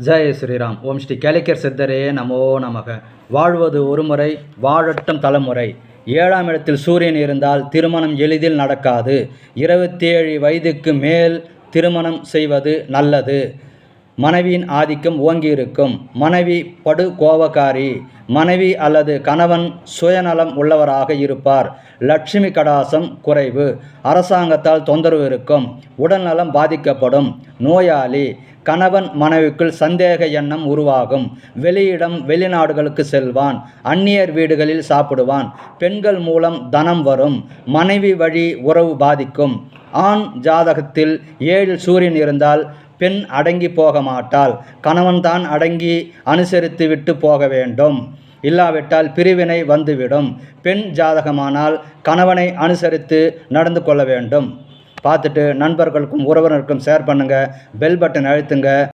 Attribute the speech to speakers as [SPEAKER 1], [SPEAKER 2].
[SPEAKER 1] ஜெய ஸ்ரீராம். ஓம் ஸ்ரீ கேளிக்கர் சித்தரே நமோ நமக. வாழ்வது ஒரு முறை வாழட்டும் தலைமுறை. ஏழாம் இடத்தில் சூரியன் இருந்தால் திருமணம் எளிதில் நடக்காது. இருபத்தி ஏழு வயதுக்கு மேல் திருமணம் செய்வது நல்லது. மனைவியின் ஆதிக்கம் ஓங்கியிருக்கும். மனைவி படு கோபக்காரி மனைவி அல்லது கணவன் சுயநலம் உள்ளவராக இருப்பார். லட்சுமி கடாசம் குறைவு. அரசாங்கத்தால் தொந்தரவு இருக்கும். உடல்நலம் பாதிக்கப்படும். நோயாளி. கணவன் மனைவிக்குள் சந்தேக எண்ணம் உருவாகும். வெளியிடம் வெளிநாடுகளுக்கு செல்வான். அந்நியர் வீடுகளில் சாப்பிடுவான். பெண்கள் மூலம் தனம் வரும். மனைவி வழி உறவு பாதிக்கும். ஆண் ஜாதகத்தில் ஏழு சூரியன் இருந்தால் பெண் அடங்கி போக மாட்டாள் கணவன்தான் அடங்கி அனுசரித்து விட்டு போக வேண்டும் இல்லாவிட்டால் பிரிவினை வந்துவிடும். பெண் ஜாதகமானால் கணவனை அனுசரித்து நடந்து கொள்ள வேண்டும். பார்த்துட்டு நண்பர்களுக்கும் உறவினருக்கும் ஷேர் பண்ணுங்கள் பெல் பட்டன் அழுத்துங்க.